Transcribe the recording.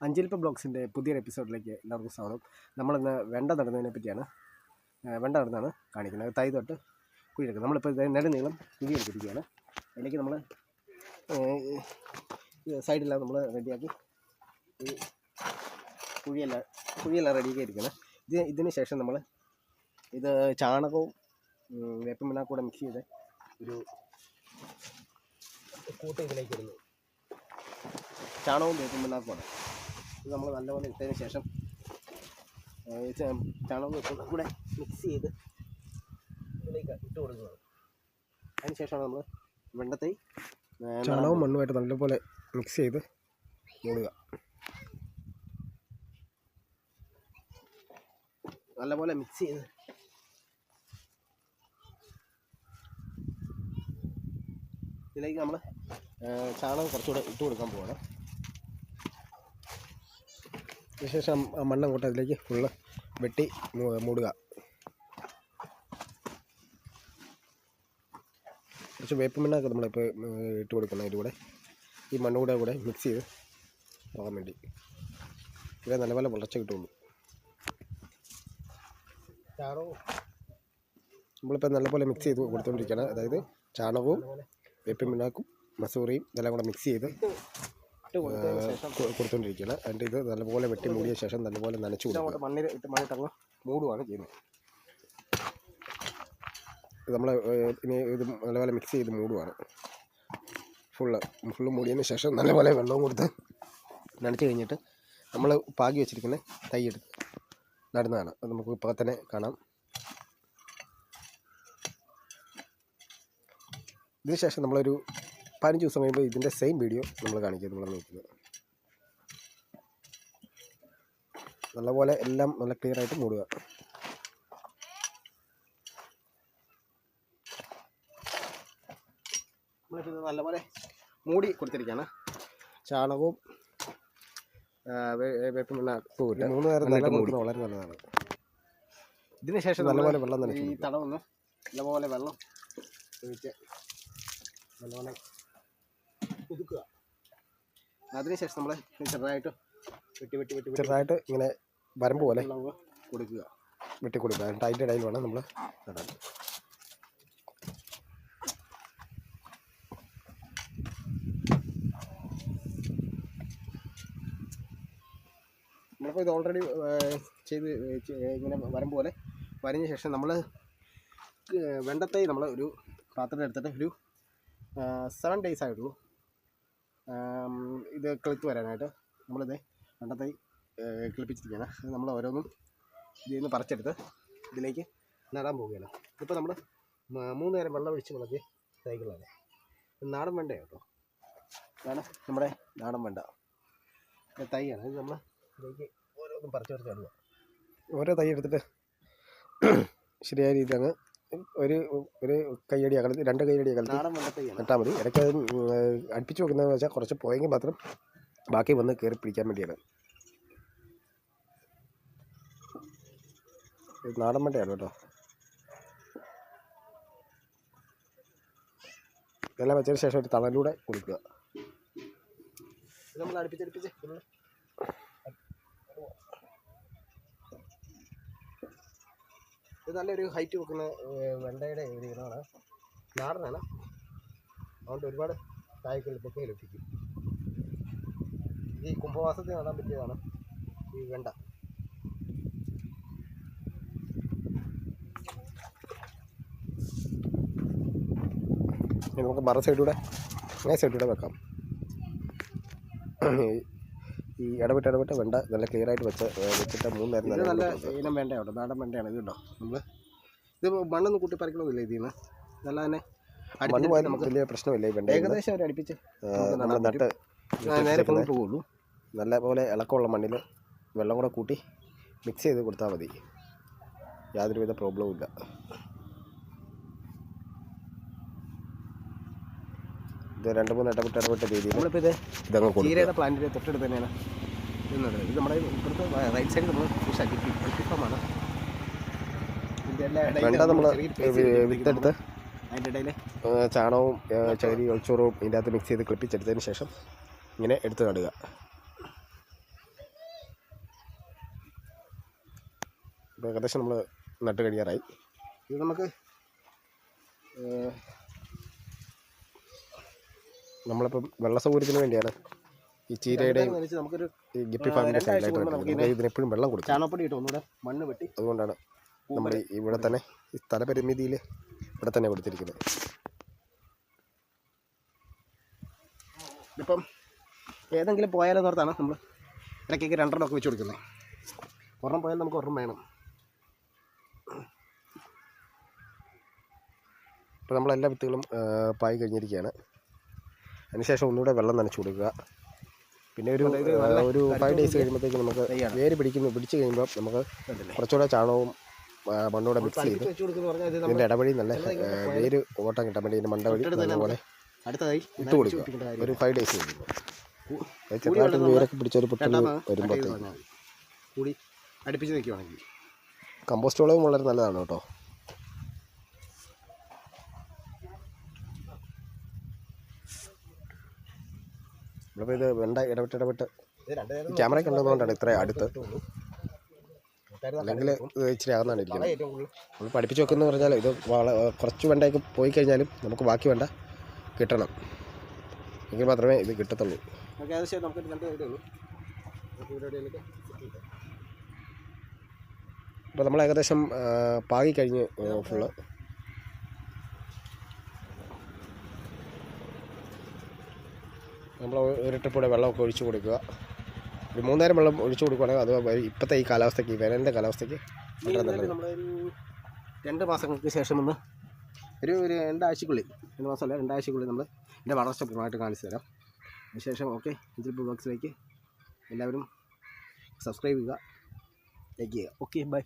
അഞ്ചലിപ്പ ബ്ലോഗ്സിന്റെ പുതിയൊരു എപ്പിസോഡിലേക്ക് എല്ലാവർക്കും സ്വാഗതം. നമ്മളിന്ന് വെണ്ട നടുന്നതിനെ പറ്റിയാണ് വെണ്ട നടന്നാണ് കാണിക്കുന്നത്. തൈ തൊട്ട് കുഴിയെടുക്കുക നമ്മളിപ്പോൾ നെടുനീളം കുഴി എടുത്തിരിക്കുകയാണ് അതിലേക്ക് നമ്മൾ സൈഡിലാണ് നമ്മൾ റെഡിയാക്കി ഈ കുഴിയെല്ലാം കുഴിയെല്ലാം റെഡിയാക്കി ഇരിക്കുന്നത് ഇത് ഇതിന് ശേഷം നമ്മൾ ഇത് ചാണകവും ഉം, കൂടെ മിക്സ് ചെയ്ത് ഒരു കൂട്ടം ഇതിലേക്ക് ഇടുന്നു ചാണകവും വേപ്പൻ പിണ്ണാക്കുമാണ് ഇത് നമ്മൾ നല്ലപോലെ ഇട്ടതിന് ശേഷം ചാണകം കൂടെ മിക്സ് ചെയ്ത് ഇതിലേക്ക് ഇട്ട് കൊടുക്കുന്നത് അതിന് ശേഷമാണ് നമ്മൾ വെണ്ടത്തൈ ചാണകവും മണ്ണുമായിട്ട് നല്ലപോലെ മിക്സ് ചെയ്ത് മൂടുക. നല്ലപോലെ മിക്സ് ചെയ്ത് ഇതിലേക്ക് നമ്മൾ ചാണകം കുറച്ചുകൂടെ ഇട്ട് കൊടുക്കാൻ പോവാണ്. അതിനുശേഷം ആ മണ്ണ് അങ്ങോട്ട് അതിലേക്ക് ഫുള്ള് വെട്ടി മൂടുക. കുറച്ച് വേപ്പ് മണ്ണൊക്കെ നമ്മളിപ്പോൾ ഇട്ട് കൊടുക്കണം അതിന്റെ കൂടെ. ഈ മണ്ണും കൂടെ കൂടെ മിക്സ് ചെയ്ത് പോകാൻ വേണ്ടി. ഇവിടെ നല്ലപോലെ വളർച്ച കിട്ടുള്ളൂ. നമ്മളിപ്പോൾ നല്ലപോലെ മിക്സ് ചെയ്ത് കൊടുത്തുകൊണ്ടിരിക്കുകയാണ് അതായത് ചാണകവും വേപ്പിൻ പിണ്ണാക്കും മസൂറിയും ഇതെല്ലാം കൂടെ മിക്സ് ചെയ്ത് ഇട്ട് കൊടുത്തതിന് ശേഷം കൊടുത്തുകൊണ്ടിരിക്കുകയാണ് അതിന്റെ ഇത് നല്ലപോലെ വെട്ടി മൂടിയ ശേഷം നല്ലപോലെ നനച്ചു കൊടുക്കുക. മണ്ണിൽ ഇട്ട് മണ്ണിട്ടങ്ങ് മൂടുകയാണ് ചെയ്യുന്നത്. നമ്മൾ ഇനി ഇത് നല്ലപോലെ മിക്സ് ചെയ്ത് മൂടുവാണ്. ഫുള്ള് ഫുള്ള് മൂടിയതിന് ശേഷം നല്ലപോലെ വെള്ളവും കൊടുത്ത് നനച്ച് കഴിഞ്ഞിട്ട് നമ്മൾ പാകി വെച്ചിരിക്കുന്ന തൈ എടുത്ത് നടുന്നതാണ്. അത് നമുക്ക് ഇപ്പോൾ തന്നെ കാണാം. ഇതിനുശേഷം നമ്മളൊരു പതിനഞ്ച് ദിവസം കഴിയുമ്പോൾ ഇതിന്റെ സെയിം വീഡിയോ നമ്മൾ കാണിക്കും. നമ്മൾ നോക്കുന്നത് നല്ലപോലെ എല്ലാം നല്ല ക്ലിയർ ആയിട്ട് മൂടുക. നമ്മളിപ്പോൾ നല്ലപോലെ മൂടി കൊടുത്തിരിക്കുകയാണ് ചാണകവും ആ, വേ- വേപ്പിൻ പിണ്ണാക്കും ഈ മൂന്ന് നേരം നല്ല മൂടി. മൂടുന്നത് വളരെ നല്ലതാണ്. ഇതിന് ശേഷം നല്ലപോലെ വെള്ളം തന്നെ ഈ തടമൊന്ന് നല്ലപോലെ വെള്ളം ഒഴിച്ച് നല്ലപോലെ അതിനുശേഷം നമ്മൾ ചെറുതായിട്ട് വെട്ടി വെട്ടി വെട്ടി ചെറുതായിട്ട് ഇങ്ങനെ വരമ്പ് പോലെ കൊടുക്കുക. വെട്ടി കൊടുക്കുക. എന്നിട്ട് അതിന്റെ ഇടയിൽ വേണം നമ്മൾ നടാൻ. നമ്മളിപ്പോൾ ഇത് ഓൾറെഡി ചെയ്ത് ഇങ്ങനെ വരം പോലെ വരഞ്ഞ ശേഷം നമ്മൾ വെണ്ടത്തൈ നമ്മൾ ഒരു പാത്രത്തിൽ എടുത്തിട്ട് ഒരു സെവൻ ഡേയ്സ് ആയിട്ടുള്ളൂ. ഇത് കിളുത്ത് വരാനായിട്ട് നമ്മളിത് വെണ്ടത്തൈ ക്ലിപ്പിച്ചിരിക്കുകയാണ് നമ്മൾ ഓരോന്നും ഇതിൽ നിന്ന് പറിച്ചെടുത്ത് ഇതിലേക്ക് നടാൻ പോവുകയാണ്. ഇപ്പോൾ നമ്മൾ മൂന്ന് നേരം വെള്ളം ഒഴിച്ച് വളർത്തിയ തൈകളാണ് നാടൻ വെണ്ട കേട്ടോ. ഇതാണ് നമ്മുടെ നാടൻ വെണ്ട. തൈയാണ്. ഇത് നമ്മൾ ഇതിലേക്ക് ഓരോന്നും പറിച്ചെടുത്ത് ഓരോ തൈ എടുത്തിട്ട് ശരിയായ രീതിയിൽ അങ്ങ് ഒരു ഒരു കൈയടി അകലത്തിൽ രണ്ട് കൈയടി അകലത്തിൽ നട്ടാൽ മതി. ഇടയ്ക്ക് അത് അടുപ്പിച്ച് വെക്കുന്നതെന്ന് വെച്ചാൽ കുറച്ച് പോയെങ്കിൽ മാത്രം ബാക്കി വന്ന് കയറി പിടിക്കാൻ വേണ്ടിയാണ്. നാടൻ മണ്ടയാണ് കേട്ടോ. ഇതെല്ലാം വെച്ചതിന് ശേഷം ഒരു തണലൂടെ കൊടുക്കുക. നമ്മൾ അടുപ്പിച്ചടുപ്പിച്ച് ഇത് നല്ലൊരു ഹൈറ്റ് വെക്കുന്ന വെണ്ടയുടെ ഒരു ഇനമാണ്. നാടനാണ്. അതുകൊണ്ട് ഒരുപാട് കായ്ക്കൾ ഇപ്പൊക്കെ ലഭിക്കും ഈ കുംഭവാസത്തിൽ നടാൻ പറ്റിയതാണ് ഈ വെണ്ട. നമുക്ക് മറ സൈഡിലൂടെ അങ്ങനെ സൈഡിലൂടെ വെക്കാം. ഈ- ഇടപെട്ട് ഇടപെട്ട് വെണ്ട നല്ല ക്ലിയർ ആയിട്ട് വെച്ച് വെച്ചിട്ട് മൂന്ന് നേരം ഇത് നല്ല നല്ല ഇനം വെണ്ടയാണ് നാടൻ വെണ്ടയാണ് ഇത് കേട്ടോ നമ്മൾ ഇത് മണ്ണൊന്നും കൂട്ടി പറിക്കണമെന്നില്ല ഇതിൽ നിന്ന്? നല്ല തന്നെ മണ്ണ് പോയാൽ പോയാലും നമുക്ക് വലിയ പ്രശ്നമില്ല ഈ വെണ്ട ഏകദേശം അവർ അടുപ്പിച്ച് നമ്മൾ നട്ട് നേരെ കൊണ്ട് പോകുള്ളൂ നല്ല പോലെ ഇളക്കമുള്ള മണ്ണിൽ വെള്ളം കൂടെ കൂട്ടി മിക്സ് ചെയ്ത് കൊടുത്താൽ മതി. യാതൊരുവിധ പ്രോബ്ലവും ഇല്ല. രണ്ട് മൂന്ന് ഇടപെട്ട് ഇടപെട്ട രീതി നമ്മളിപ്പോൾ ഇത് ഇതങ്ങ് ചീരയുടെ പ്ലാന്റിന്റെ തൊട്ടടുത്ത് തന്നെയാണ് ഇതുണ്ട് ഇത് നമ്മുടെ ഇപ്പുറത്ത് റൈറ്റ് സൈഡ് നമ്മൾ ഫാമാണ് വേണ്ട നമ്മൾ വിത്തെടുത്ത് അതിന്റെ ഇടയിൽ ചാണകവും ചകിരി ഒളിച്ചോറും ഇതിന്റെ അകത്ത് മിക്സ് ചെയ്ത് കിളിപ്പിച്ചെടുത്തതിന് ശേഷം ഇങ്ങനെ എടുത്ത് നടുക. ഏകദേശം നമ്മൾ നട്ട് കഴിയാറായി ഇത് നമുക്ക് നമ്മളിപ്പം വെള്ള സൗകര്യത്തിന് വേണ്ടിയാണ് ഈ ചീരയുടെയും ഈ ഗപ്പി ഫാമിന്റെ സൈഡിലായിട്ട്. നമുക്ക് ഇതിനെപ്പോഴും വെള്ളം കൊടുക്കും. ചാണകപ്പൊടി ഇട്ട് ഒന്നുകൂടെ മണ്ണ് വെട്ടി അതുകൊണ്ടാണ് നമ്മൾ ഇവിടെ തന്നെ ഈ സ്ഥലപരിമിതിയിൽ ഇവിടെ തന്നെ കൊടുത്തിരിക്കുന്നത്. ഇപ്പം ഏതെങ്കിലും പോയാലോ ഓർത്താണ് നമ്മൾ ഇടയ്ക്കൊക്കെ രണ്ടെണ്ണം ഒക്കെ വെച്ച് കൊടുക്കുന്നത്. ഒരെണ്ണം പോയാൽ നമുക്ക് ഒരെണ്ണം വേണം. ഇപ്പോൾ നമ്മളെല്ലാ വിത്തുകളും പായി കഴിഞ്ഞിരിക്കുകയാണ്. അതിനുശേഷം ഒന്നുകൂടെ വെള്ളം നനച്ചു കൊടുക്കുക. പിന്നെ ഒരു ഒരു ഫൈവ് ഡേയ്സ് കഴിയുമ്പോഴത്തേക്ക് നമുക്ക് വേര് പിടിക്കുന്നു പിടിച്ച് കഴിയുമ്പോൾ നമുക്ക് കുറച്ചുകൂടെ ചാണകവും മണ്ണൂടെ മിക്സ് ചെയ്ത് ഇതിന്റെ ഇടവഴി നല്ല വേര് ഓട്ടം കിട്ടാൻ വേണ്ടി ഇതിന്റെ മണ്ട വഴി അതുപോലെ നല്ലപോലെ ഇട്ട് കൊടുക്കുക. ഒരു ഫൈവ് ഡേയ്സ് കഴിയുമ്പോൾ. ചെറുതായിട്ട് വേരൊക്കെ പിടിച്ചൊരു പൊട്ടൽ വരുമ്പോഴത്തേക്ക്. കമ്പോസ്റ്റ് വളവും വളരെ നല്ലതാണ് കേട്ടോ. നമ്മളിപ്പോൾ ഇത് വേണ്ട ഇടപെട്ട് ഇടപെട്ട് ഇത് രണ്ട് നേരം ക്യാമറ കണ്ടതുകൊണ്ടാണ് ഇത്ര അടുത്ത്. അല്ലെങ്കിൽ ഇച്ചിരി അകന്നാണ് ഇരിക്കുന്നത് നമ്മൾ പഠിപ്പിച്ച് വെക്കുന്ന പറഞ്ഞാൽ ഇത് കുറച്ച് വെണ്ടയൊക്കെ പോയി കഴിഞ്ഞാലും നമുക്ക് ബാക്കി വേണ്ട കിട്ടണം. എങ്കിൽ മാത്രമേ ഇത് കിട്ടത്തുള്ളൂ. അപ്പോൾ നമ്മൾ ഏകദേശം പാകി കഴിഞ്ഞ് ഫുള്ള് നമ്മൾ ഒരു ട്രിപ്പൂടെ വെള്ളമൊക്കെ ഒഴിച്ചു കൊടുക്കുക. ഒരു മൂന്നേരം വെള്ളം ഒഴിച്ചു കൊടുക്കുകയാണെങ്കിൽ അത് ഇപ്പോഴത്തെ ഈ കാലാവസ്ഥയ്ക്ക് ഈ വേനലിന്റെ കാലാവസ്ഥയ്ക്ക് വളരെ നല്ലത്. രണ്ട് മാസങ്ങൾക്ക് ശേഷം ഒന്ന് ഒരു ഒരു രണ്ടാഴ്ചക്കുള്ളിൽ രണ്ട് മാസമല്ല രണ്ടാഴ്ചക്കുള്ളിൽ നമ്മൾ എന്റെ വളർച്ച പൂർണമായിട്ട് കാണിച്ചു തരാം. അതിനുശേഷം ഓക്കെ ഇതിൽ ബോക്സിലേക്ക് എല്ലാവരും സബ്സ്ക്രൈബ് ചെയ്യുക ലൈക്ക് ചെയ്യുക. Okay bye